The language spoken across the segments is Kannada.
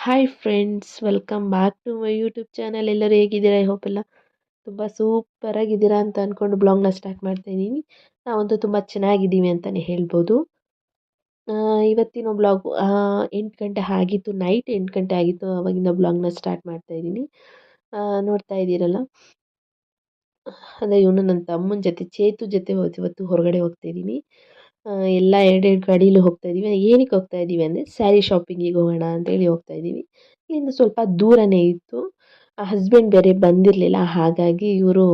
Hi friends welcome back to my YouTube channel ಎಲ್ಲರೂ ಹೇಗಿದ್ದೀರಾ? ಐ ಹೋಪ್ ಎಲ್ಲ ತುಂಬ ಸೂಪರಾಗಿದ್ದೀರಾ ಅಂತ ಅಂದ್ಕೊಂಡು ಬ್ಲಾಗ್ನ ಸ್ಟಾರ್ಟ್ ಮಾಡ್ತಾ ಇದ್ದೀನಿ. ನಾವಂತೂ ತುಂಬ ಚೆನ್ನಾಗಿದ್ದೀವಿ ಅಂತಲೇ ಹೇಳ್ಬೋದು. ಇವತ್ತಿನ ಬ್ಲಾಗ್ ಎಂಟು ಗಂಟೆ ಆಗಿತ್ತು ನೈಟ್ ಎಂಟು ಗಂಟೆ ಆಗಿತ್ತು ಅವಾಗಿಂದ ಬ್ಲಾಗ್ನ ಸ್ಟಾರ್ಟ್ ಮಾಡ್ತಾ ಆ, ನೋಡ್ತಾ ಇದ್ದೀರಲ್ಲ? ಅಂದರೆ ಇವನು ನನ್ನ ತಮ್ಮನ ಜೊತೆ ಚೇತು ಜೊತೆ ಇವತ್ತು ಹೊರಗಡೆ ಹೋಗ್ತಾ ಇದ್ದೀನಿ. ಆ, ಎಲ್ಲ ಎರಡೆರಡು ಗಾಡೀಲಿ ಹೋಗ್ತಾ ಇದ್ದೀವಿ. ಏನಕ್ಕೆ ಹೋಗ್ತಾ ಇದ್ದೀವಿ ಅಂದರೆ ಸ್ಯಾರಿ ಶಾಪಿಂಗಿಗೆ ಹೋಗೋಣ ಅಂತೇಳಿ ಹೋಗ್ತಾ ಇದ್ದೀವಿ. ಇಲ್ಲಿಂದ ಸ್ವಲ್ಪ ದೂರನೇ ಇತ್ತು. ಹಸ್ಬೆಂಡ್ ಬೇರೆ ಬಂದಿರಲಿಲ್ಲ. ಹಾಗಾಗಿ ಇವರು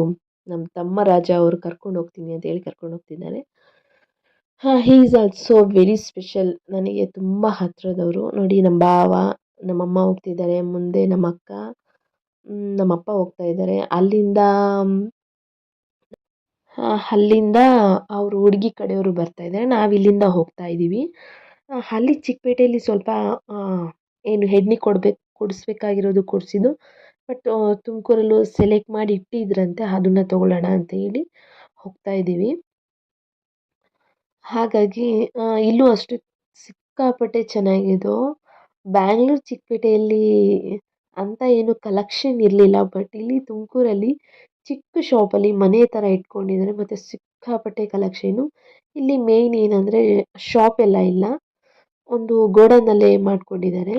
ನಮ್ಮ ತಮ್ಮ ರಾಜ ಅವರು ಕರ್ಕೊಂಡು ಹೋಗ್ತೀನಿ ಅಂತ ಹೇಳಿ ಕರ್ಕೊಂಡು ಹೋಗ್ತಿದ್ದಾರೆ. ಹಾಂ he is also very special ನನಗೆ ತುಂಬ ಹತ್ತಿರದವರು ನೋಡಿ ನಮ್ಮ ಭಾವ ನಮ್ಮಮ್ಮ ಹೋಗ್ತಿದ್ದಾರೆ. ಮುಂದೆ ನಮ್ಮ ಅಕ್ಕ ನಮ್ಮ ನಮ್ಮಪ್ಪ ಹೋಗ್ತಾ ಇದ್ದಾರೆ. ಅಲ್ಲಿಂದ ಅಲ್ಲಿಂದ ಅವರು ಹುಡುಗಿ ಕಡೆಯವರು ಬರ್ತಾ ಇದ್ದಾರೆ. ನಾವು ಇಲ್ಲಿಂದ ಹೋಗ್ತಾ ಇದ್ದೀವಿ ಅಲ್ಲಿ ಚಿಕ್ಕಪೇಟೆಯಲ್ಲಿ ಸ್ವಲ್ಪ ಏನು ಹೆಡ್ನಿ ಕೊಡ್ಬೇಕು ಕೊಡಿಸ್ಬೇಕಾಗಿರೋದು ಕೊಡಿಸಿದ್ದು. ಬಟ್ ತುಮಕೂರಲ್ಲೂ ಸೆಲೆಕ್ಟ್ ಮಾಡಿ ಇಟ್ಟಿದ್ರಂತೆ, ಅದನ್ನು ತಗೊಳ್ಳೋಣ ಅಂತ ಹೇಳಿ ಹೋಗ್ತಾ ಇದ್ದೀವಿ ಹಾಗಾಗಿ ಇಲ್ಲೂ ಅಷ್ಟು ಸಿಕ್ಕಾಪಟ್ಟೆ ಚೆನ್ನಾಗಿದ್ದು. ಬ್ಯಾಂಗ್ಳೂರು ಚಿಕ್ಕಪೇಟೆಯಲ್ಲಿ ಅಂತ ಏನು ಕಲೆಕ್ಷನ್ ಇರಲಿಲ್ಲ, ಬಟ್ ಇಲ್ಲಿ ತುಮಕೂರಲ್ಲಿ ಚಿಕ್ಕ ಶಾಪಲ್ಲಿ ಮನೆ ಥರ ಇಟ್ಕೊಂಡಿದ್ದಾರೆ, ಮತ್ತು ಸಿಕ್ಕಾಪಟ್ಟೆ ಕಲೆಕ್ಷನು ಇಲ್ಲಿ ಮೇಯ್ನ್ ಏನಂದರೆ ಶಾಪ್ ಎಲ್ಲ ಇಲ್ಲ. ಒಂದು ಗೋಡನ್ನಲ್ಲೇ ಮಾಡ್ಕೊಂಡಿದ್ದಾರೆ.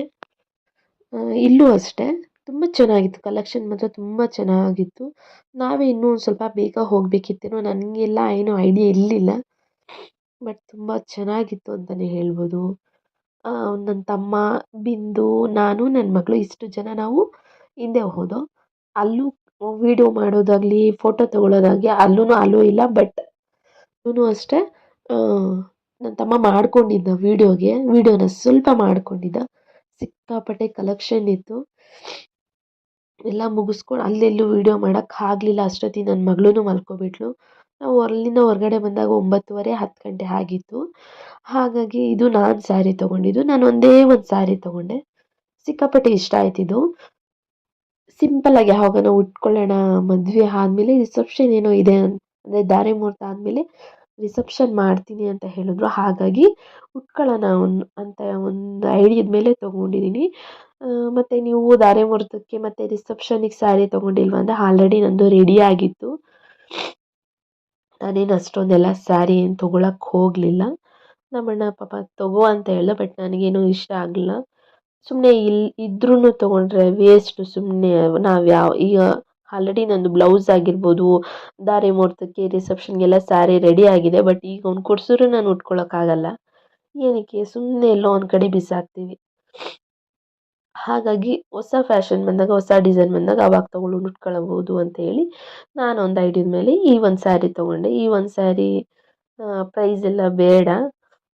ಇಲ್ಲೂ ಅಷ್ಟೇ. ತುಂಬ ಚೆನ್ನಾಗಿತ್ತು. ಕಲೆಕ್ಷನ್ ಮಾತ್ರ ತುಂಬ ಚೆನ್ನಾಗಿತ್ತು. ನಾವೇ ಇನ್ನೂ ಒಂದು ಸ್ವಲ್ಪ ಬೇಗ ಹೋಗಬೇಕಿತ್ತೇನೋ ನನಗೆಲ್ಲ ಏನು ಐಡಿಯಾ ಇರಲಿಲ್ಲ. ಬಟ್ ತುಂಬ ಚೆನ್ನಾಗಿತ್ತು ಅಂತಲೇ ಹೇಳ್ಬೋದು. ನನ್ನ ತಮ್ಮ, ಬಿಂದು, ನಾನು ನನ್ನ ಮಗಳು ಇಷ್ಟು ಜನ ನಾವು ಹಿಂದೆ ಹೋದೋ. ಅಲ್ಲೂ ವೀಡಿಯೋ ಮಾಡೋದಾಗಲಿ ಫೋಟೋ ತಗೊಳ್ಳೋದಾಗಲಿ ಅಲ್ಲೂ ಅಲ್ಲೂ ಇಲ್ಲ ಬಟ್ ಇವನು ಅಷ್ಟೇ ನನ್ನ ತಮ್ಮ ಮಾಡ್ಕೊಂಡಿದ್ದ ವೀಡಿಯೋಗೆ ವೀಡಿಯೋನ ಸ್ವಲ್ಪ ಮಾಡ್ಕೊಂಡಿದ್ದ. ಸಿಕ್ಕಾಪಟ್ಟೆ ಕಲೆಕ್ಷನ್ ಇತ್ತು. ಎಲ್ಲ ಮುಗಿಸ್ಕೊಂಡು ಅಲ್ಲೆಲ್ಲೂ ವೀಡಿಯೋ ಮಾಡೋಕ್ಕಾಗಲಿಲ್ಲ ಅಷ್ಟೊತ್ತಿ ನನ್ನ ಮಗಳೂ ಮಲ್ಕೊಬಿಟ್ಲು. ನಾವು ಅಲ್ಲಿಂದ ಹೊರಗಡೆ ಬಂದಾಗ ಒಂಬತ್ತುವರೆ, ಹತ್ತು ಗಂಟೆ ಆಗಿತ್ತು. ಹಾಗಾಗಿ ಇದು ನಾನು ಸ್ಯಾರಿ ತೊಗೊಂಡಿದ್ದು. ನಾನು ಒಂದೇ ಒಂದು ಸ್ಯಾರಿ ತೊಗೊಂಡೆ. ಸಿಕ್ಕಾಪಟ್ಟೆ ಇಷ್ಟ ಆಯ್ತಿದ್ದು ಸಿಂಪಲ್ಲಾಗಿ ಯಾವಾಗನ ಉಟ್ಕೊಳ್ಳೋಣ, ಮದುವೆ ಆದಮೇಲೆ ರಿಸೆಪ್ಷನ್ ಏನೋ ಇದೆ ಅಂದರೆ ಧಾರೆ ಮುಹೂರ್ತ ಆದಮೇಲೆ ರಿಸೆಪ್ಷನ್ ಮಾಡ್ತೀನಿ ಅಂತ ಹೇಳಿದ್ರು. ಹಾಗಾಗಿ ಉಟ್ಕೊಳ್ಳೋಣ ಒಂದು, ಅಂತ ಒಂದು ಐಡಿಯಾದ ಮೇಲೆ ತೊಗೊಂಡಿದ್ದೀನಿ ಮತ್ತು ನೀವು ಧಾರೆ ಮುಹೂರ್ತಕ್ಕೆ ಮತ್ತು ರಿಸೆಪ್ಷನಿಗೆ ಸ್ಯಾರಿ ತೊಗೊಂಡಿಲ್ವಾ ಅಂದರೆ ಆಲ್ರೆಡಿ ನಂದು ರೆಡಿ ಆಗಿತ್ತು. ನಾನೇನು ಅಷ್ಟೊಂದೆಲ್ಲ ಸ್ಯಾರಿ ಏನು ತೊಗೊಳಕ್ಕೆ ಹೋಗಲಿಲ್ಲ. ನಮ್ಮಣ್ಣ ಪಾಪ ತಗೋ ಅಂತ ಹೇಳ್ದ ಬಟ್ ನನಗೇನು ಇಷ್ಟ ಆಗಲಿಲ್ಲ. ಸುಮ್ಮನೆ ಇಲ್ಲಿ ಇದ್ರೂ ತೊಗೊಂಡ್ರೆ ವೇಸ್ಟು ಸುಮ್ಮನೆ ನಾವು ಯಾವ, ಈಗ ಆಲ್ರೆಡಿ ನಂದು ಬ್ಲೌಸ್ ಆಗಿರ್ಬೋದು ಧಾರೆ ಮುಹೂರ್ತಕ್ಕೆ ರಿಸೆಪ್ಷನ್ಗೆಲ್ಲ ಸ್ಯಾರಿ ರೆಡಿ ಆಗಿದೆ ಬಟ್ ಈಗ ಅವ್ನು ಕೊಡ್ಸಿದ್ರೆ ನಾನು ಉಟ್ಕೊಳ್ಳೋಕ್ಕಾಗಲ್ಲ ಏನಕ್ಕೆ? ಸುಮ್ಮನೆ ಎಲ್ಲೋ ಒಂದು ಕಡೆ ಬಿಸಾಕ್ತೀವಿ. ಹಾಗಾಗಿ ಹೊಸ ಫ್ಯಾಷನ್ ಬಂದಾಗ, ಹೊಸ ಡಿಸೈನ್ ಬಂದಾಗ ಅವಾಗ ತೊಗೊಂಡು ಉಟ್ಕೊಳ್ಳಬಹುದು ಅಂತ ಹೇಳಿ ನಾನು ಒಂದು ಐಡಿಯಾದ ಮೇಲೆ ಈ ಒಂದು ಸ್ಯಾರಿ ತೊಗೊಂಡೆ. ಈ ಒಂದು ಸ್ಯಾರಿ ಪ್ರೈಸ್ ಎಲ್ಲ ಬೇಡ.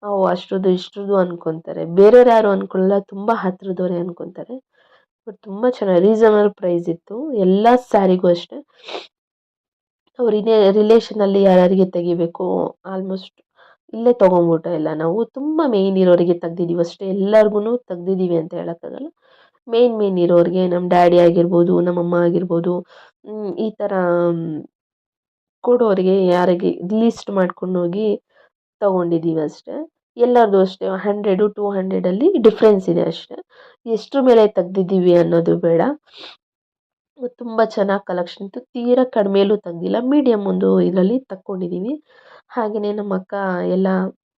ಅವು ಅಷ್ಟ್ರದ್ದು ಇಷ್ಟ್ರದ್ದು ಅಂದ್ಕೊತಾರೆ ಬೇರೆಯವ್ರು ಯಾರು ಅಂದ್ಕೊಳ್ಳಲ್ಲ ತುಂಬ ಹತ್ತಿರದವ್ರೆ ಅಂದ್ಕೊತಾರೆ ಬಟ್ ತುಂಬ ಚೆನ್ನಾಗಿ ರೀಸನಬಲ್ ಪ್ರೈಸ್ ಇತ್ತು. ಎಲ್ಲ ಸ್ಯಾರಿಗೂ ಅಷ್ಟೇ. ಅವ್ರ ಇನ್ನೇ ರಿಲೇಷನಲ್ಲಿ ಯಾರ್ಯಾರಿಗೆ ತೆಗಿಬೇಕು ಆಲ್ಮೋಸ್ಟ್ ಇಲ್ಲೇ ತೊಗೊಂಬಿಟ್ಟು ಎಲ್ಲ ನಾವು. ತುಂಬ ಮೇಯ್ನ್ ಇರೋರಿಗೆ ತೆಗ್ದಿದ್ದೀವಿ ಅಷ್ಟೇ. ಎಲ್ಲರಿಗೂ ತೆಗ್ದಿದ್ದೀವಿ ಅಂತ ಹೇಳೋಕ್ಕಾಗಲ್ಲ. ಮೇಯ್ನ್ ಮೇಯ್ನ್ ಇರೋರಿಗೆ ನಮ್ಮ ಡ್ಯಾಡಿ ಆಗಿರ್ಬೋದು ನಮ್ಮಮ್ಮ ಆಗಿರ್ಬೋದು ಈ ಥರ ಕೊಡೋರಿಗೆ ಯಾರಿಗೆ ಲೀಸ್ಟ್ ಮಾಡ್ಕೊಂಡು ಹೋಗಿ ತೊಗೊಂಡಿದ್ದೀವಿ ಅಷ್ಟೇ. ಎಲ್ಲರದು ಅಷ್ಟೇ ಹಂಡ್ರೆಡು ಟೂ ಹಂಡ್ರೆಡಲ್ಲಿ ಡಿಫ್ರೆನ್ಸ್ ಇದೆ ಅಷ್ಟೇ. ಎಷ್ಟರ ಮೇಲೆ ತೆಗ್ದಿದ್ದೀವಿ ಅನ್ನೋದು ಬೇಡ. ತುಂಬ ಚೆನ್ನಾಗಿ ಕಲೆಕ್ಷನ್ ಇತ್ತು. ತೀರಾ ಕಡಿಮೆಲೂ ತೆಗ್ದಿಲ್ಲ ಮೀಡಿಯಮ್ ಒಂದು ಇದರಲ್ಲಿ ತಕ್ಕೊಂಡಿದ್ದೀವಿ ಹಾಗೆಯೇ ನಮ್ಮ ಅಕ್ಕ ಎಲ್ಲ,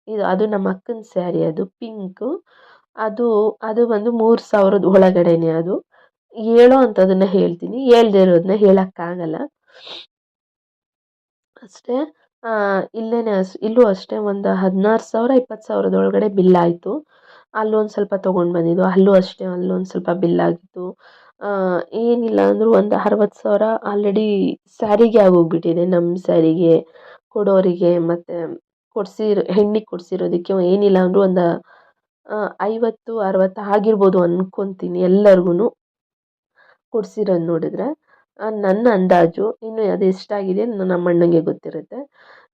ಇದು ಅದು ನಮ್ಮ ಅಕ್ಕನ ಸ್ಯಾರಿ ಅದು ಪಿಂಕು ಅದು ಅದು ಬಂದು ಮೂರು ಸಾವಿರದ ಒಳಗಡೆನೇ ಅದು. ಹೇಳೋ ಅಂಥದ್ದನ್ನ ಹೇಳ್ತೀನಿ. ಹೇಳ್ದೇ ಇರೋದನ್ನ ಹೇಳೋಕ್ಕಾಗಲ್ಲ. ಅಷ್ಟೇ. ಇಲ್ಲೇನೆ ಅಸ್, ಇಲ್ಲೂ ಅಷ್ಟೇ ಒಂದು ಹದಿನಾರು ಸಾವಿರ ಇಪ್ಪತ್ತು ಸಾವಿರದೊಳಗಡೆ ಬಿಲ್ ಆಯಿತು. ಅಲ್ಲೊಂದು ಸ್ವಲ್ಪ ತೊಗೊಂಡು ಬಂದಿದ್ದು, ಅಲ್ಲೂ ಅಷ್ಟೇ ಅಲ್ಲೊಂದು ಸ್ವಲ್ಪ ಬಿಲ್ ಆಗಿತ್ತು. ಏನಿಲ್ಲ ಅಂದರೂ ಒಂದು ಅರವತ್ತು ಸಾವಿರ ಆಲ್ರೆಡಿ ಸ್ಯಾರಿಗೆ ಆಗೋಗ್ಬಿಟ್ಟಿದೆ ನಮ್ಮ ಸ್ಯಾರಿಗೆ ಕೊಡೋರಿಗೆ, ಮತ್ತು ಕೊಡ್ಸಿ ಹೆಣ್ಣಿಗೆ ಕೊಡಿಸಿರೋದಕ್ಕೆ ಏನಿಲ್ಲ ಅಂದರೂ ಒಂದು ಐವತ್ತು, ಅರವತ್ತು ಆಗಿರ್ಬೋದು ಅಂದ್ಕೊತೀನಿ ಎಲ್ಲರಿಗೂ ಕೊಡ್ಸಿರೋದು ನೋಡಿದ್ರೆ. ನನ್ನ ಅಂದಾಜು, ಇನ್ನು ಅದು ಎಷ್ಟಾಗಿದೆ ನಮ್ಮ ಗೊತ್ತಿರುತ್ತೆ.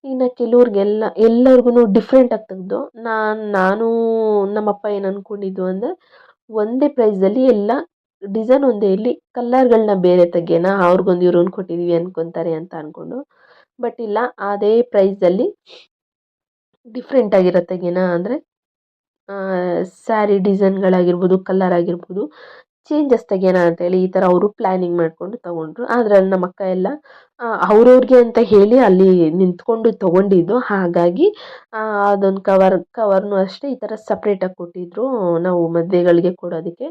ಇನ್ನು ಕೆಲವ್ರಿಗೆಲ್ಲ ಎಲ್ಲರಿಗೂ ಡಿಫ್ರೆಂಟಾಗಿ ತೆಗ್ದು ನಾನು ನಾನು ನಮ್ಮಪ್ಪ ಏನು ಅಂದ್ಕೊಂಡಿದ್ದು ಅಂದರೆ ಒಂದೇ ಪ್ರೈಸಲ್ಲಿ ಎಲ್ಲ ಡಿಸೈನ್ ಒಂದೇ ಇರಲಿ ಕಲ್ಲರ್ಗಳನ್ನ ಬೇರೆ ತೆಗೆಯೋಣ, ಅವ್ರಿಗೊಂದು ಇವ್ರಿಗೊಂದು ಕೊಟ್ಟಿದ್ದೀವಿ ಅಂದ್ಕೊತಾರೆ ಅಂತ ಅಂದ್ಕೊಂಡು ಬಟ್ ಇಲ್ಲ, ಅದೇ ಪ್ರೈಸಲ್ಲಿ ಡಿಫ್ರೆಂಟ್ ಆಗಿರತ್ತೆ ಏನ ಅಂದರೆ ಸ್ಯಾರಿ ಡಿಸೈನ್ಗಳಾಗಿರ್ಬೋದು ಕಲ್ಲರ್ ಆಗಿರ್ಬೋದು. ಚೇಂಜಸ್ ತೆಗೆಯೋಣ ಅಂತೇಳಿ ಈ ಥರ ಅವರು ಪ್ಲ್ಯಾನಿಂಗ್ ಮಾಡಿಕೊಂಡು ತೊಗೊಂಡ್ರು. ಆದರೆ ನಮ್ಮ ಅಕ್ಕ ಎಲ್ಲ ಅವ್ರವ್ರಿಗೆ ಅಂತ ಹೇಳಿ ಅಲ್ಲಿ ನಿಂತ್ಕೊಂಡು ತೊಗೊಂಡಿದ್ದು. ಹಾಗಾಗಿ ಅದೊಂದು ಕವರ್ ಕವರ್ನೂ ಅಷ್ಟೇ ಈ ಥರ ಸಪ್ರೇಟಾಗಿ ಕೊಟ್ಟಿದ್ದರು ನಾವು ಮದುವೆಗಳಿಗೆ ಕೊಡೋದಕ್ಕೆ.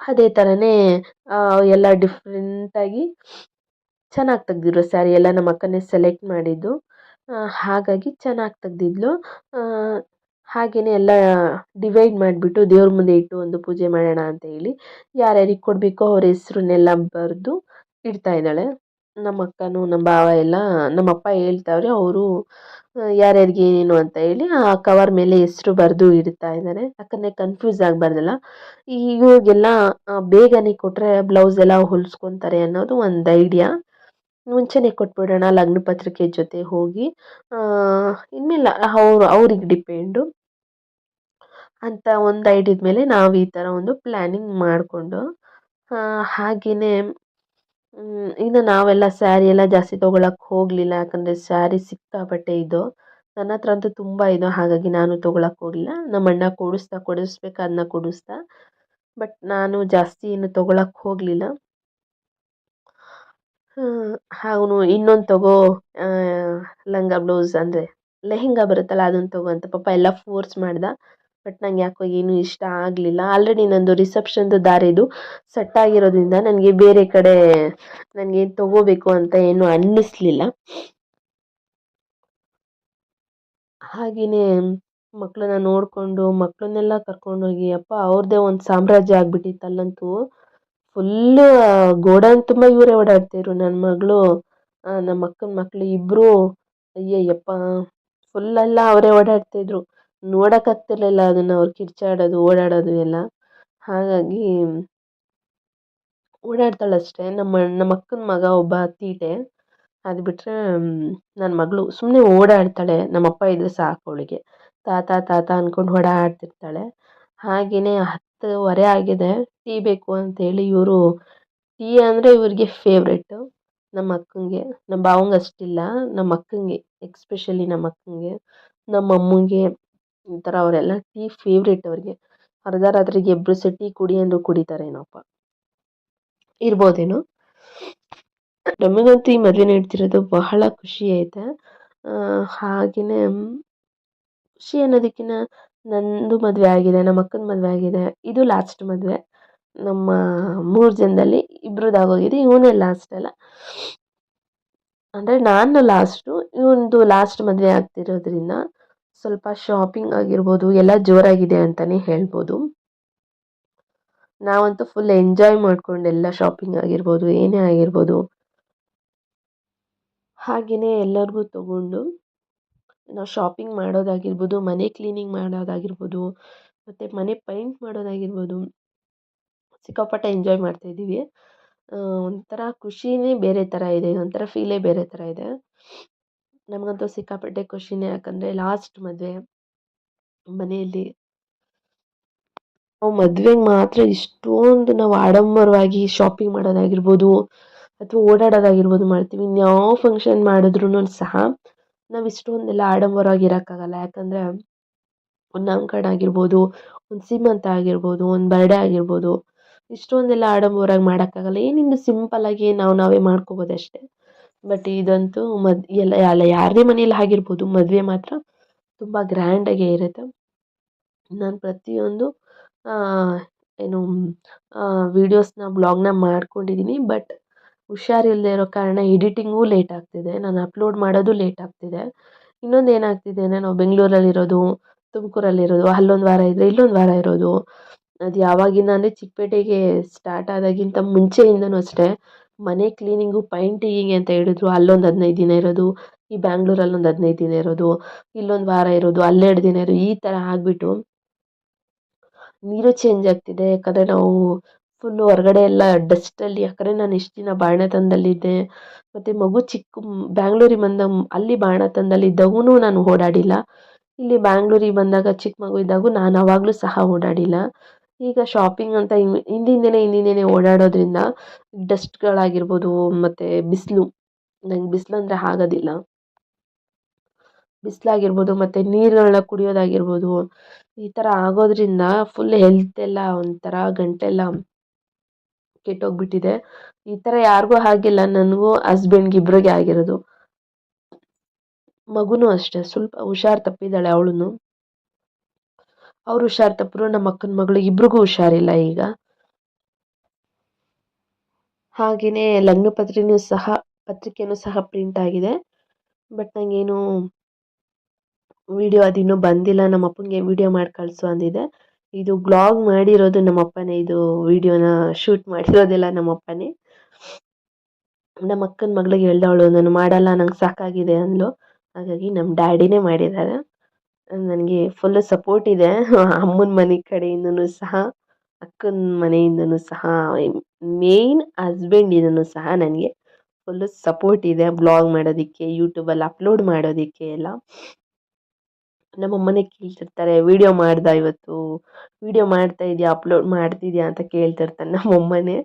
ಅದೇ ಥರನೇ ಎಲ್ಲ ಡಿಫ್ರೆಂಟಾಗಿ ಚೆನ್ನಾಗಿ ತೆಗ್ದಿದ್ರು ಸ್ಯಾರಿ ಎಲ್ಲ ನಮ್ಮ ಅಕ್ಕನೇ ಸೆಲೆಕ್ಟ್ ಮಾಡಿದ್ದು. ಹಾಗಾಗಿ ಚೆನ್ನಾಗಿ ತೆಗ್ದಿದ್ಲು. ಹಾಗೆಯೇ ಎಲ್ಲ ಡಿವೈಡ್ ಮಾಡಿಬಿಟ್ಟು ದೇವ್ರ ಮುಂದೆ ಇಟ್ಟು ಒಂದು ಪೂಜೆ ಮಾಡೋಣ ಅಂತ ಹೇಳಿ ಯಾರ್ಯಾರಿಗೆ ಕೊಡಬೇಕೋ ಅವ್ರ ಹೆಸ್ರನ್ನೆಲ್ಲ ಬರೆದು ಇಡ್ತಾ ಇದ್ದಾಳೆ. ನಮ್ಮ ಅಕ್ಕನೂ, ನಮ್ಮ ಭಾವ ಎಲ್ಲ, ನಮ್ಮ ಅಪ್ಪ ಹೇಳ್ತಾವ್ರೆ, ಅವರು ಯಾರ್ಯಾರಿಗೆ ಏನೇನು ಅಂತ ಹೇಳಿ ಆ ಕವರ್ ಮೇಲೆ ಹೆಸ್ರು ಬರೆದು ಇಡ್ತಾ ಇದ್ದಾರೆ. ಯಾಕಂದರೆ ಕನ್ಫ್ಯೂಸ್ ಆಗಬಾರ್ದಲ್ಲ. ಇವಾಗೆಲ್ಲ ಬೇಗನೆ ಕೊಟ್ಟರೆ ಬ್ಲೌಸ್ ಎಲ್ಲ ಹೊಲ್ಸ್ಕೊತಾರೆ ಅನ್ನೋದು ಒಂದು ಐಡಿಯಾ ಮುಂಚೆನೇ ಕೊಟ್ಬಿಡೋಣ ಲಗ್ನ ಪತ್ರಿಕೆ ಜೊತೆ ಹೋಗಿ ಇನ್ಮೇಲೆ ಅವ್ರು, ಅವ್ರಿಗೆ ಡಿಪೆಂಡು ಅಂತ ಒಂದು ಐಡಿಯಾದ ಮೇಲೆ ನಾವು ಈ ಥರ ಒಂದು ಪ್ಲ್ಯಾನಿಂಗ್ ಮಾಡಿಕೊಂಡು ಹಾಗೆಯೇ ಇನ್ನು ನಾವೆಲ್ಲ ಸ್ಯಾರಿ ಎಲ್ಲ ಜಾಸ್ತಿ ತೊಗೊಳಕ್ಕೆ ಹೋಗಲಿಲ್ಲ. ಯಾಕಂದರೆ ಸ್ಯಾರಿ ಸಿಕ್ಕಾಪಟ್ಟೆ ಇದು. ನನ್ನ ಹತ್ರ ಅಂತೂ ತುಂಬ ಇದು. ಹಾಗಾಗಿ ನಾನು ತೊಗೊಳಕ್ಕೆ ಹೋಗಲಿಲ್ಲ. ನಮ್ಮ ಅಣ್ಣ ಕೊಡಿಸ್ಬೇಕು ಅದನ್ನ ಕೊಡಿಸ್ತಾ. ಬಟ್ ನಾನು ಜಾಸ್ತಿ ಏನು ತೊಗೊಳಕ್ಕೆ ಹೋಗಲಿಲ್ಲ. ಅವನು ಇನ್ನೊಂದು ತಗೋ ಲಂಗ ಬ್ಲೌಸ್ ಅಂದರೆ, ಲೆಹೆಂಗಾ ಬರುತ್ತಲ್ಲ ಅದನ್ನು ತಗೋ ಅಂತ. ಪಾಪ ಎಲ್ಲ ಫೋರ್ಸ್ ಮಾಡ್ದ. ಬಟ್ ನಂಗೆ ಯಾಕೋ ಏನೂ ಇಷ್ಟ ಆಗಲಿಲ್ಲ. ಆಲ್ರೆಡಿ ನಂದು ರಿಸೆಪ್ಷನ್ದು ದಾರಿದು ಸೆಟ್ ಆಗಿರೋದ್ರಿಂದ ನನಗೆ ಬೇರೆ ಕಡೆ ನನಗೆ ತಗೋಬೇಕು ಅಂತ ಏನು ಅನ್ನಿಸ್ಲಿಲ್ಲ. ಹಾಗೆಯೇ ಮಕ್ಕಳನ್ನ ನೋಡಿಕೊಂಡು ಮಕ್ಕಳನ್ನೆಲ್ಲ ಕರ್ಕೊಂಡೋಗಿ, ಅಪ್ಪ ಅವ್ರದ್ದೇ ಒಂದು ಸಾಮ್ರಾಜ್ಯ ಆಗ್ಬಿಟ್ಟಿತ್ತು ಅಲ್ಲಂತೂ ಫುಲ್ಲು ಗೋಡನ್ ತುಂಬ ಇವರೇ ಓಡಾಡ್ತಿದ್ರು ನನ್ನ ಮಗಳು ನಮ್ಮ ಅಕ್ಕನ ಮಕ್ಕಳು ಇಬ್ಬರು ಅಯ್ಯಯ್ಯಪ್ಪ ಫುಲ್ಲೆಲ್ಲ ಅವರೇ ಓಡಾಡ್ತಿದ್ರು ನೋಡೋಕ್ಕಾಗ್ತಿರ್ಲಿಲ್ಲ ಅದನ್ನು ಅವ್ರು ಕಿರ್ಚಾಡೋದು, ಓಡಾಡೋದು ಎಲ್ಲ. ಹಾಗಾಗಿ ಓಡಾಡ್ತಾಳಷ್ಟೇ. ನಮ್ಮ ನಮ್ಮ ಅಕ್ಕನ ಮಗ ಒಬ್ಬ ತೀಟೆ ಅದು ಬಿಟ್ಟರೆ ನನ್ನ ಮಗಳು ಸುಮ್ಮನೆ ಓಡಾಡ್ತಾಳೆ. ನಮ್ಮಪ್ಪ ಇದ್ದರೆ ಸಾಕು ಅವಳಿಗೆ. ತಾತ ತಾತ ಅಂದ್ಕೊಂಡು ಓಡಾಡ್ತಿರ್ತಾಳೆ. ಹಾಗೆಯೇ ಹತ್ತುವರೆ ಆಗಿದೆ. ಟೀ ಬೇಕು ಅಂತೇಳಿ ಇವರು, ಟೀ ಅಂದರೆ ಇವ್ರಿಗೆ ಫೇವ್ರೇಟು ನಮ್ಮ ಅಕ್ಕನಿಗೆ ನಮ್ಮ ಭಾವಂಗೆ ಅಷ್ಟಿಲ್ಲ. ನಮ್ಮ ಅಕ್ಕನಿಗೆ ಎಕ್ಸ್ಪೆಷಲಿ ನಮ್ಮ ಅಕ್ಕನಿಗೆ ನಮ್ಮ ಅಮ್ಮಂಗೆ. ಈ ಥರ ಅವರೆಲ್ಲ ಟೀ ಫೇವ್ರೇಟ್ ಅವರಿಗೆ. ಅರ್ಧ ರಾತ್ರಿಗೆ ಎಬ್ಬಿಸಿ ಟೀ ಕುಡಿ ಎಂದು ಕುಡಿತಾರೇನೋಪ್ಪ ಇರ್ಬೋದೇನೋ? ನಮಗಂತೂ ಈ ಮದುವೆ ನಡೀತಿರೋದು ಬಹಳ ಖುಷಿ ಐತೆ. ಹಾಗೆಯೇ ಖುಷಿ ಅನ್ನೋದಕ್ಕಿಂತ ನಂದು ಮದುವೆ ಆಗಿದೆ, ನಮ್ಮ ಅಕ್ಕನ ಮದುವೆ ಆಗಿದೆ. ಇದು ಲಾಸ್ಟ್ ಮದುವೆ. ನಮ್ಮ ಮೂರು ಜನದಲ್ಲಿ ಇಬ್ಬರದಾಗೋಗಿದೆ ಇವನೇ ಲಾಸ್ಟ್ ಅಲ್ಲ. ಅಂದರೆ ನಾನು ಲಾಸ್ಟು ಇವನದು ಲಾಸ್ಟ್ ಮದುವೆ ಆಗ್ತಿರೋದ್ರಿಂದ ಸ್ವಲ್ಪ ಶಾಪಿಂಗ್ ಆಗಿರ್ಬೋದು, ಎಲ್ಲ ಜೋರಾಗಿದೆ ಅಂತಲೇ ಹೇಳ್ಬೋದು. ನಾವಂತೂ ಫುಲ್ ಎಂಜಾಯ್ ಮಾಡ್ಕೊಂಡು ಎಲ್ಲ ಶಾಪಿಂಗ್ ಆಗಿರ್ಬೋದು, ಏನೇ ಆಗಿರ್ಬೋದು. ಹಾಗೆಯೇ ಎಲ್ಲರಿಗೂ ತಗೊಂಡು ನಾವು ಶಾಪಿಂಗ್ ಮಾಡೋದಾಗಿರ್ಬೋದು, ಮನೆ ಕ್ಲೀನಿಂಗ್ ಮಾಡೋದಾಗಿರ್ಬೋದು, ಮತ್ತು ಮನೆ ಪೈಂಟ್ ಮಾಡೋದಾಗಿರ್ಬೋದು, ಸಿಕ್ಕಾಪಟ್ಟೆ ಎಂಜಾಯ್ ಮಾಡ್ತಾಯಿದ್ದೀವಿ ಒಂಥರ ಖುಷಿಯೇ ಬೇರೆ ಥರ ಇದೆ, ಒಂಥರ ಫೀಲೇ ಬೇರೆ ಥರ ಇದೆ. ನಮಗಂತೂ ಸಿಕ್ಕಾಪಟ್ಟೆ ಖುಷಿನೇ, ಯಾಕಂದರೆ ಲಾಸ್ಟ್ ಮದುವೆ ಮನೆಯಲ್ಲಿ ನಾವು ಮದುವೆಗೆ ಮಾತ್ರ ಇಷ್ಟೊಂದು ನಾವು ಆಡಂಬರವಾಗಿ ಶಾಪಿಂಗ್ ಮಾಡೋದಾಗಿರ್ಬೋದು ಅಥವಾ ಓಡಾಡೋದಾಗಿರ್ಬೋದು ಮಾಡ್ತೀವಿ. ಇನ್ಯಾವ ಫಂಕ್ಷನ್ ಮಾಡಿದ್ರೂ ಸಹ ನಾವು ಇಷ್ಟೊಂದೆಲ್ಲ ಆಡಂಬರವಾಗಿ ಇರೋಕ್ಕಾಗಲ್ಲ. ಯಾಕಂದರೆ ಒಂದು ನಾಮಕರಣ ಆಗಿರ್ಬೋದು, ಒಂದು ಸೀಮಂತ ಆಗಿರ್ಬೋದು, ಒಂದು ಬರ್ಡೇ ಆಗಿರ್ಬೋದು ಇಷ್ಟೊಂದೆಲ್ಲ ಆಡಂಬರವಾಗಿ ಮಾಡೋಕ್ಕಾಗಲ್ಲ. ಏನಿನ್ನು ಸಿಂಪಲ್ಲಾಗಿ ನಾವು ನಾವೇ ಮಾಡ್ಕೋಬೋದು ಅಷ್ಟೇ ಬಟ್ ಇದಂತೂ ಮದ್, ಎಲ್ಲ, ಅಲ್ಲ, ಯಾರದೇ ಮನೇಲಿ ಆಗಿರ್ಬೋದು, ಮದುವೆ ಮಾತ್ರ ತುಂಬ ಗ್ರ್ಯಾಂಡಾಗೇ ಇರುತ್ತೆ. ನಾನು ಪ್ರತಿಯೊಂದು ಏನು ವೀಡಿಯೋಸ್ನ ಬ್ಲಾಗ್ನ ಮಾಡ್ಕೊಂಡಿದ್ದೀನಿ ಬಟ್ ಹುಷಾರಿಲ್ಲದೆ ಇರೋ ಕಾರಣ ಎಡಿಟಿಂಗೂ ಲೇಟ್ ಆಗ್ತಿದೆ. ನಾನು ಅಪ್ಲೋಡ್ ಮಾಡೋದು ಲೇಟ್ ಆಗ್ತಿದೆ. ಇನ್ನೊಂದು ಏನಾಗ್ತಿದೆ ಅಂದರೆ ನಾವು ಬೆಂಗಳೂರಲ್ಲಿರೋದು ತುಮಕೂರಲ್ಲಿರೋದು ಅಲ್ಲೊಂದು ವಾರ ಇದ್ದರೆ ಇಲ್ಲೊಂದು ವಾರ ಇರೋದು. ಅದು ಯಾವಾಗಿಂದ ಅಂದರೆ ಚಿಕ್ಕಪೇಟೆಗೆ ಸ್ಟಾರ್ಟ್ ಆದಾಗಿಂತ ಮುಂಚೆಯಿಂದನೂ ಅಷ್ಟೇ. ಮನೆ ಕ್ಲೀನಿಂಗು ಪೈಂಟಿಂಗಿಗೆ ಅಂತ ಹೇಳಿದ್ರು. ಅಲ್ಲೊಂದು ಹದಿನೈದು ದಿನ ಇರೋದು, ಈ ಬ್ಯಾಂಗ್ಳೂರಲ್ಲಿ ಒಂದು ಹದಿನೈದು ದಿನ ಇರೋದು, ಇಲ್ಲೊಂದು ವಾರ ಇರೋದು ಅಲ್ಲೆರಡು ದಿನ ಇರೋದು, ಈ ಥರ ಆಗಿಬಿಟ್ಟು ನೀರು ಚೇಂಜ್ ಆಗ್ತಿದೆ. ಯಾಕಂದರೆ ನಾವು ಫುಲ್ಲು ಹೊರಗಡೆ ಎಲ್ಲ ಡಸ್ಟಲ್ಲಿ ಯಾಕಂದರೆ ನಾನು ಇಷ್ಟು ದಿನ ಬಾಣತನದಲ್ಲಿದ್ದೆ ಮತ್ತು ಮಗು ಚಿಕ್ಕ, ಬ್ಯಾಂಗ್ಳೂರಿಗೆ ಬಂದ, ಅಲ್ಲಿ ಬಾಣತನದಲ್ಲಿದ್ದಾಗೂ ನಾನು ಓಡಾಡಿಲ್ಲ. ಇಲ್ಲಿ ಬ್ಯಾಂಗ್ಳೂರಿಗೆ ಬಂದಾಗ ಚಿಕ್ಕ ಮಗು ಇದ್ದಾಗೂ ನಾನು ಆವಾಗಲೂ ಸಹ ಓಡಾಡಿಲ್ಲ. ಈಗ ಶಾಪಿಂಗ್ ಅಂತ ಹಿಂದಿಂದನೇ ದಿನ ಹಿಂದಿನ ದಿನ ಓಡಾಡೋದ್ರಿಂದ ಡಸ್ಟ್ಗಳಾಗಿರ್ಬೋದು ಮತ್ತು ಬಿಸಿಲು. ನಂಗೆ ಬಿಸಿಲಂದ್ರೆ ಆಗೋದಿಲ್ಲ ಬಿಸಿಲಾಗಿರ್ಬೋದು ಮತ್ತು ನೀರುಗಳನ್ನ ಕುಡಿಯೋದಾಗಿರ್ಬೋದು. ಈ ಥರ ಆಗೋದ್ರಿಂದ ಫುಲ್ ಹೆಲ್ತ್ ಎಲ್ಲ ಒಂಥರ ಗಂಟೆಲ್ಲ ಕೆಟ್ಟೋಗ್ಬಿಟ್ಟಿದೆ. ಈ ಥರ ಯಾರಿಗೂ ಆಗಿಲ್ಲ ನನಗೂ ಹಸ್ಬೆಂಡ್ಗೆ ಇಬ್ಬರಿಗೆ ಆಗಿರೋದು. ಮಗುನೂ ಅಷ್ಟೇ. ಸ್ವಲ್ಪ ಹುಷಾರು ತಪ್ಪಿದ್ದಾಳೆ ಅವಳೂ ಅವ್ರು ಹುಷಾರು ತಪ್ಪರು ನಮ್ಮ ಅಕ್ಕನ ಮಗಳು ಇಬ್ರಿಗೂ ಹುಷಾರಿಲ್ಲ ಈಗ. ಹಾಗೆಯೇ ಲಗ್ನ ಪತ್ರಿಕೆಯೂ ಸಹ ಪತ್ರಿಕೆಯೂ ಸಹ ಪ್ರಿಂಟ್ ಆಗಿದೆ. ಬಟ್ ನನಗೇನು ವಿಡಿಯೋ ಅದಿನ್ನೂ ಬಂದಿಲ್ಲ. ನಮ್ಮ ಅಪ್ಪನಿಗೆ ವಿಡಿಯೋ ಮಾಡಿ ಕಳಿಸು ಅಂದಿದೆ. ಇದು ಬ್ಲಾಗ್ ಮಾಡಿರೋದು ನಮ್ಮ ಅಪ್ಪನೇ. ಇದು ವಿಡಿಯೋನ ಶೂಟ್ ಮಾಡಿರೋದೆಲ್ಲ ನಮ್ಮ ಅಪ್ಪನೇ. ನಮ್ಮ ಅಕ್ಕನ ಮಗಳಿಗೆ ಹೇಳ್ದವಳು, ನಾನು ಮಾಡಲ್ಲ, ನಂಗೆ ಸಾಕಾಗಿದೆ ಅಂದ್ಲು. ಹಾಗಾಗಿ ನಮ್ಮ ಡ್ಯಾಡಿನೇ ಮಾಡಿದ್ದಾರೆ. ನನಗೆ ಫುಲ್ ಸಪೋರ್ಟ್ ಇದೆ. ಅಮ್ಮನ ಮನೆ ಕಡೆಯಿಂದನು ಸಹ, ಅಕ್ಕನ ಮನೆಯಿಂದನೂ ಸಹ ಮೇಯ್ನ್ ಹಸ್ಬೆಂಡಿಂದನೂ ಸಹ ನನಗೆ ಫುಲ್ ಸಪೋರ್ಟ್ ಇದೆ. ಬ್ಲಾಗ್ ಮಾಡೋದಕ್ಕೆ ಯೂಟ್ಯೂಬಲ್ಲಿ ಅಪ್ಲೋಡ್ ಮಾಡೋದಕ್ಕೆ ಎಲ್ಲ. ನಮ್ಮ ಅಮ್ಮನೇ ಕೇಳ್ತಿರ್ತಾರೆ ವಿಡಿಯೋ ಮಾಡ್ದ ಇವತ್ತು? ವಿಡಿಯೋ ಮಾಡ್ತಾ ಇದೆಯಾ? ಅಪ್ಲೋಡ್ ಮಾಡ್ತಿದ್ಯಾ? ಅಂತ ಕೇಳ್ತಿರ್ತಾರೆ ನಮ್ಮ ಅಮ್ಮನೇ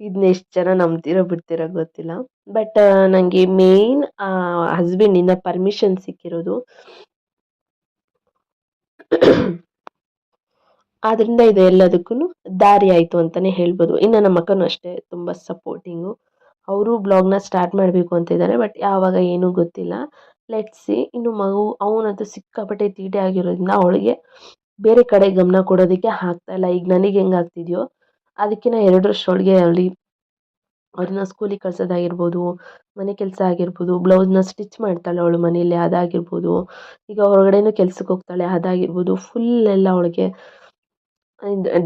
ಇದನ್ನ ಎಷ್ಟು ಜನ ನಂಬ್ತಿರೋ ಬಿಡ್ತಿರೋ ಗೊತ್ತಿಲ್ಲ. ಬಟ್ ನನಗೆ ಮೇಯ್ನ್ ಹಸ್ಬೆಂಡಿಂದ ಪರ್ಮಿಷನ್ ಸಿಕ್ಕಿರೋದು ಆದ್ದರಿಂದ ಇದು ಎಲ್ಲದಕ್ಕೂ ದಾರಿ ಆಯಿತು ಅಂತಲೇ ಹೇಳ್ಬೋದು. ಇನ್ನು ನಮ್ಮ ಅಕ್ಕನೂ ಅಷ್ಟೇ ತುಂಬ ಸಪೋರ್ಟಿಂಗು ಅವರು ಬ್ಲಾಗ್ನ ಸ್ಟಾರ್ಟ್ ಮಾಡಬೇಕು ಅಂತ ಇದ್ದಾರೆ ಬಟ್ ಯಾವಾಗ ಏನೂ ಗೊತ್ತಿಲ್ಲ. ಲೆಟ್ಸಿ ಇನ್ನು ಮಗು ಅವನದು ಸಿಕ್ಕಾಪಟ್ಟೆ ತೀಟೆ ಆಗಿರೋದ್ರಿಂದ ಅವಳಿಗೆ ಬೇರೆ ಕಡೆ ಗಮನ ಕೊಡೋದಕ್ಕೆ ಆಗ್ತಾಯಿಲ್ಲ ಈಗ ನನಗೆ ಹೆಂಗೆ ಆಗ್ತಿದೆಯೋ ಅದಕ್ಕಿಂತ ಎರಡು ಒಳಗೆ ಅಲ್ಲಿ ಅವ್ರನ್ನ ಸ್ಕೂಲಿಗೆ ಕಳ್ಸೋದಾಗಿರ್ಬೋದು, ಮನೆ ಕೆಲಸ ಆಗಿರ್ಬೋದು ಬ್ಲೌಸ್ನ ಸ್ಟಿಚ್ ಮಾಡ್ತಾಳೆ ಅವಳು ಮನೆಯಲ್ಲಿ ಅದಾಗಿರ್ಬೋದು, ಈಗ ಹೊರಗಡೆನೂ ಕೆಲ್ಸಕ್ಕೆ ಹೋಗ್ತಾಳೆ ಅದಾಗಿರ್ಬೋದು ಫುಲ್ ಎಲ್ಲ ಅವಳಿಗೆ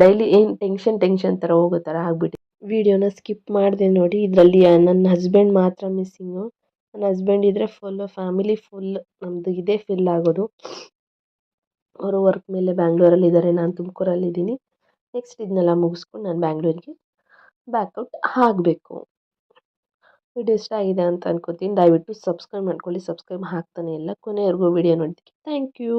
ಡೈಲಿ ಏನು ಟೆನ್ಷನ್ ಟೆನ್ಷನ್ ಥರ ಹೋಗೋ ಥರ ಆಗ್ಬಿಟ್ಟು ವಿಡಿಯೋನ ಸ್ಕಿಪ್ ಮಾಡಿದೆ ನೋಡಿ, ಇದರಲ್ಲಿ ನನ್ನ ಹಸ್ಬೆಂಡ್ ಮಾತ್ರ ಮಿಸ್ಸಿಂಗು ನನ್ನ ಹಸ್ಬೆಂಡ್ ಇದ್ದರೆ ಫುಲ್ಲು ಫ್ಯಾಮಿಲಿ ಫುಲ್ ನಮ್ಮದು ಇದೇ ಫಿಲ್ ಆಗೋದು. ಅವರು ವರ್ಕ್ ಮೇಲೆ ಬ್ಯಾಂಗ್ಳೂರಲ್ಲಿದ್ದಾರೆ ನಾನು ತುಮಕೂರಲ್ಲಿದ್ದೀನಿ ನೆಕ್ಸ್ಟ್ ಇದನ್ನೆಲ್ಲ ಮುಗಿಸ್ಕೊಂಡು ನಾನು ಬ್ಯಾಂಗ್ಳೂರಿಗೆ ಬ್ಯಾಕ್ಔಟ್ ಆಗಬೇಕು ವಿಡಿಯೋ ಇಷ್ಟ ಆಗಿದೆ ಅಂತ ಅನ್ಕೋತೀನಿ. ದಯವಿಟ್ಟು ಸಬ್ಸ್ಕ್ರೈಬ್ ಮಾಡ್ಕೊಳ್ಳಿ. ಸಬ್ಸ್ಕ್ರೈಬ್ ಹಾಕ್ತಾನೆ ಇಲ್ಲ ಕೊನೆವರೆಗೂ ವಿಡಿಯೋ ನೋಡಿದ್ದಕ್ಕೆ ಥ್ಯಾಂಕ್ ಯು.